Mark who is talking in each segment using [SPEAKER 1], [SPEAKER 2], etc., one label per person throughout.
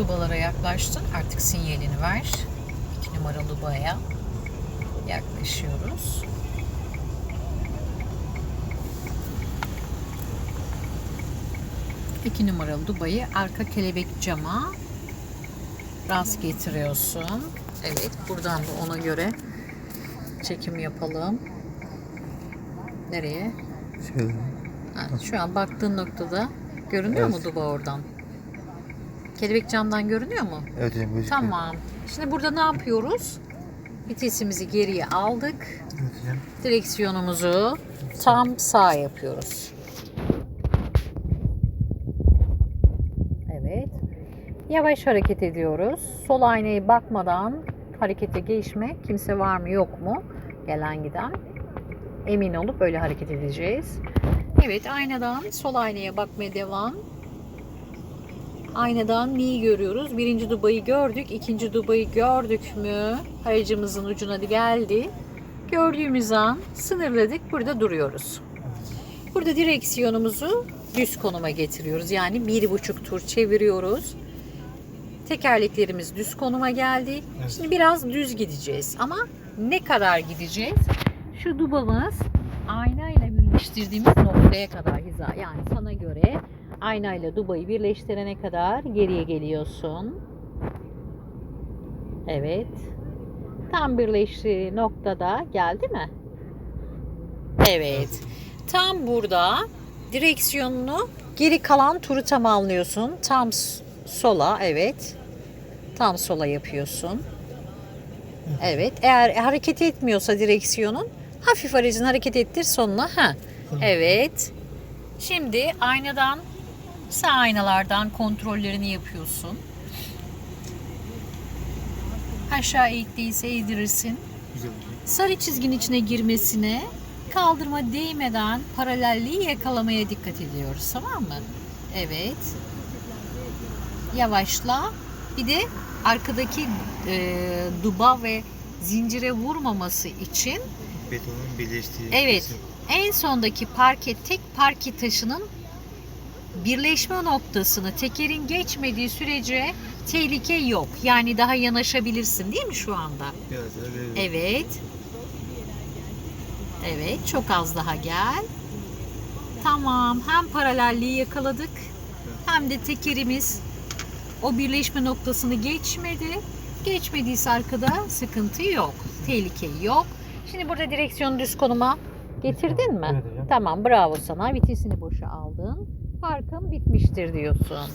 [SPEAKER 1] Dubalara yaklaştın. Artık sinyalini ver. 2 numaralı Duba'ya yaklaşıyoruz. İki numaralı Dubai'yi arka kelebek cama rast getiriyorsun. Evet buradan da ona göre çekim yapalım. Nereye?
[SPEAKER 2] Şöyle.
[SPEAKER 1] Ha, şu an baktığın noktada görünüyor mu
[SPEAKER 2] Evet.
[SPEAKER 1] Duba oradan? Kelebek camdan görünüyor mu?
[SPEAKER 2] Evet hocam gözüküyor.
[SPEAKER 1] Tamam. Şimdi burada ne yapıyoruz? Vitesimizi geriye aldık.
[SPEAKER 2] Evet hocam.
[SPEAKER 1] Direksiyonumuzu tam sağ yapıyoruz. Evet. Yavaş hareket ediyoruz. Sol aynaya bakmadan harekete geçme. Kimse var mı yok mu? Gelen giden. Emin olup öyle hareket edeceğiz. Evet aynadan sol aynaya bakmaya devam. Aynadan neyi görüyoruz? Birinci dubayı gördük. ikinci dubayı gördük mü? Aracımızın ucuna geldi. Gördüğümüz an sınırladık. Burada duruyoruz. Burada direksiyonumuzu düz konuma getiriyoruz. Yani bir buçuk tur çeviriyoruz. Tekerleklerimiz düz konuma geldi.
[SPEAKER 2] Evet.
[SPEAKER 1] Şimdi biraz düz gideceğiz. Ama ne kadar gideceğiz? Şu dubamız aynayla birleştirdiğimiz noktaya kadar hiza. Yani sana göre aynayla dubayı birleştirene kadar geriye geliyorsun. Evet. Tam birleştiği noktada geldi mi? Evet. Tam burada direksiyonunu geri kalan turu tamamlıyorsun. Tam sola evet. Tam sola yapıyorsun. Evet. Eğer hareket etmiyorsa direksiyonun hafif aracını hareket ettir sonuna. Ha. Evet. Şimdi aynadan sağ aynalardan kontrollerini yapıyorsun. Aşağı eğittiyse eğdirirsin. Sarı çizginin içine girmesine kaldırma değmeden paralelliği yakalamaya dikkat ediyoruz. Tamam mı? Evet. Yavaşla. Bir de arkadaki e, duba ve zincire vurmaması için
[SPEAKER 2] Betonun birleştiği
[SPEAKER 1] Evet.
[SPEAKER 2] kısım.
[SPEAKER 1] en sondaki parke tek parke taşının birleşme noktasını tekerin geçmediği sürece tehlike yok. Yani daha yanaşabilirsin değil mi şu anda?
[SPEAKER 2] Biraz.
[SPEAKER 1] Evet. Evet, çok az daha gel. Tamam, hem paralelliği yakaladık hem de tekerimiz o birleşme noktasını geçmedi. Geçmediyse arkada sıkıntı yok, tehlike yok. Şimdi burada direksiyonu düz konuma getirdin mi?
[SPEAKER 2] Evet hocam.
[SPEAKER 1] Tamam, bravo sana. Vitesini boşa aldın. Parkın bitmiştir diyorsun.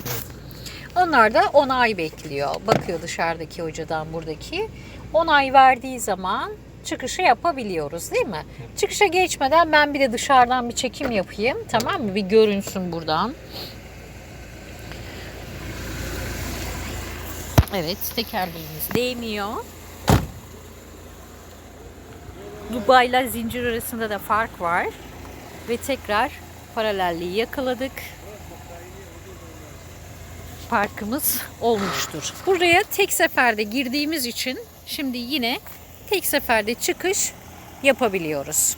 [SPEAKER 1] Onlar da onay bekliyor. Bakıyor dışarıdaki hocadan buradaki. Onay verdiği zaman çıkışı yapabiliyoruz değil mi? Çıkışa geçmeden ben bir de dışarıdan bir çekim yapayım. Tamam mı? Bir görünsün buradan. Evet tekerleğimiz değmiyor. Dubai ile zincir arasında da fark var. Ve tekrar paralelliği yakaladık parkımız olmuştur. Buraya tek seferde girdiğimiz için şimdi yine tek seferde çıkış yapabiliyoruz.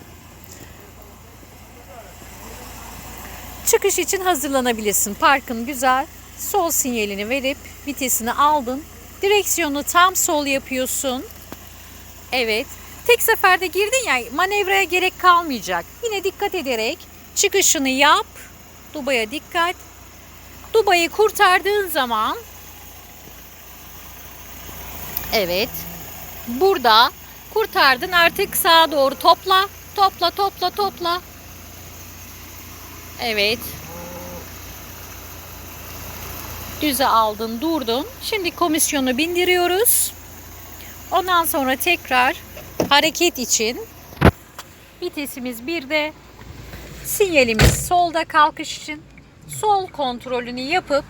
[SPEAKER 1] Çıkış için hazırlanabilirsin. Parkın güzel. Sol sinyalini verip vitesini aldın. Direksiyonu tam sol yapıyorsun. Evet. Tek seferde girdin ya manevraya gerek kalmayacak. Yine dikkat ederek çıkışını yap. Dubaya dikkat. Dubai'yi kurtardığın zaman evet burada kurtardın artık sağa doğru topla topla topla topla evet düze aldın durdun şimdi komisyonu bindiriyoruz ondan sonra tekrar hareket için vitesimiz birde sinyalimiz solda kalkış için sol kontrolünü yapıp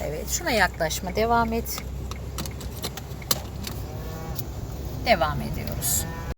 [SPEAKER 1] Evet, şuna yaklaşma, devam et. Devam ediyoruz.